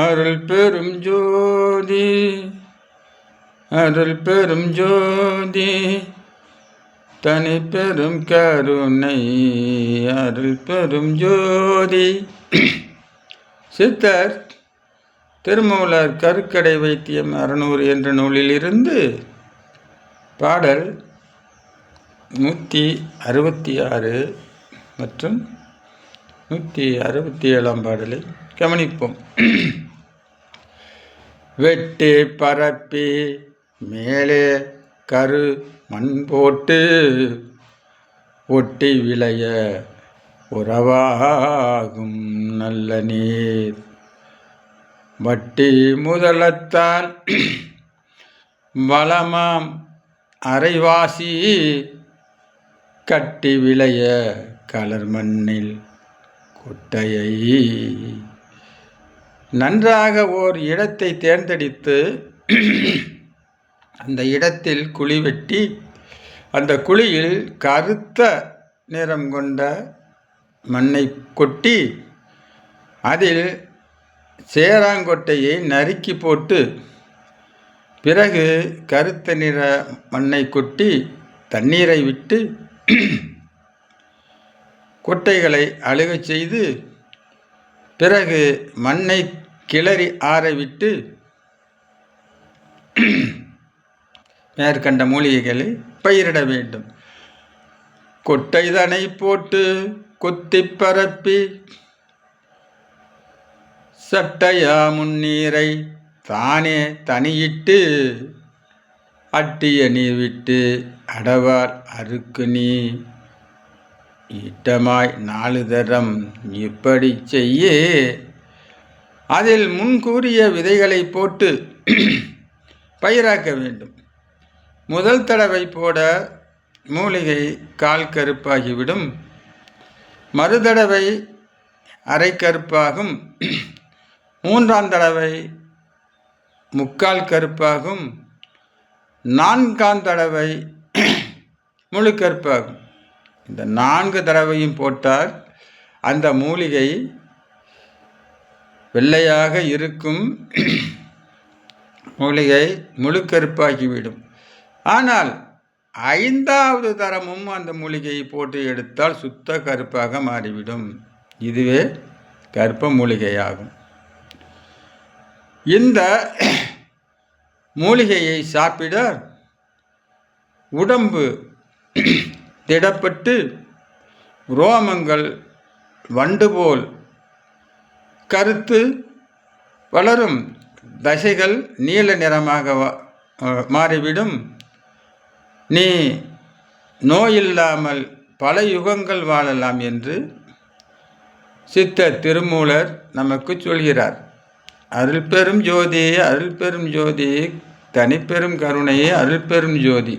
அருள் பெரும் ஜோதி அருள் பெரும் ஜோதி தனி பெரும் கருணை அருள் பெரும் ஜோதி. சித்தர் திருமூலர் கருக்கடை வைத்தியம் அறநூறு என்ற நூலிலிருந்து பாடல் நூற்றி அறுபத்தி ஆறு மற்றும் நூற்றி அறுபத்தி ஏழாம் பாடலை கவனிப்போம். வெட்டி பரப்பி மேலே கரு மண் போட்டு ஒட்டி விளைய உறவாகும் நல்ல நீர். வட்டி முதலத்தான் வளமாம் அரைவாசி கட்டி விளைய கலர் மண்ணில் குட்டையை நன்றாக ஓர் இடத்தை தேர்ந்தெடுத்து அந்த இடத்தில் குழி வெட்டி அந்த குழியில் கருத்த நிறம் கொண்ட மண்ணை கொட்டி அதில் சேராங்கொட்டையை நறுக்கி போட்டு பிறகு கருத்த நிற மண்ணை கொட்டி தண்ணீரை விட்டு கொட்டைகளை அழுகச் செய்து பிறகு மண்ணை கிளறி ஆறவிட்டு மேற்கண்ட மூலிகைகளை பயிரிட வேண்டும். கொட்டை தனை போட்டு கொத்தி பரப்பி சட்டையா முன்னீரை தானே தனியிட்டு அட்டிய நீர் விட்டு அடவார் அறுக்கு நீ ஈட்டமாய் நாலு தரம் இப்படி செய்ய அதில் முன்கூறிய விதைகளை போட்டு பயிராக்க வேண்டும். முதல் தடவை போட மூலிகை கால் கருப்பாகிவிடும். மறுதடவை அரை கருப்பாகும். மூன்றாம் தடவை முக்கால் கருப்பாகும். நான்காம் தடவை முழு கருப்பாகும். இந்த நான்கு தடவையும் போட்டால் அந்த மூலிகை வெள்ளையாக இருக்கும் மூலிகை முழு கருப்பாகிவிடும். ஆனால் ஐந்தாவது தரமும் அந்த மூலிகையை போட்டு எடுத்தால் சுத்த கருப்பாக மாறிவிடும். இதுவே கருப்ப மூலிகையாகும். இந்த மூலிகையை சாப்பிட உடம்பு திடப்பட்டு ரோமங்கள் வண்டு போல் கருத்து வளரும் தசைகள் நீல நிறமாக மாறிவிடும். நீ நோயில்லாமல் பல யுகங்கள் வாழலாம் என்று சித்த திருமூலர் நமக்கு சொல்கிறார். அருள் பெரும் ஜோதி அருள் பெரும் ஜோதி தனிப்பெரும் கருணையே அருள் பெரும் ஜோதி.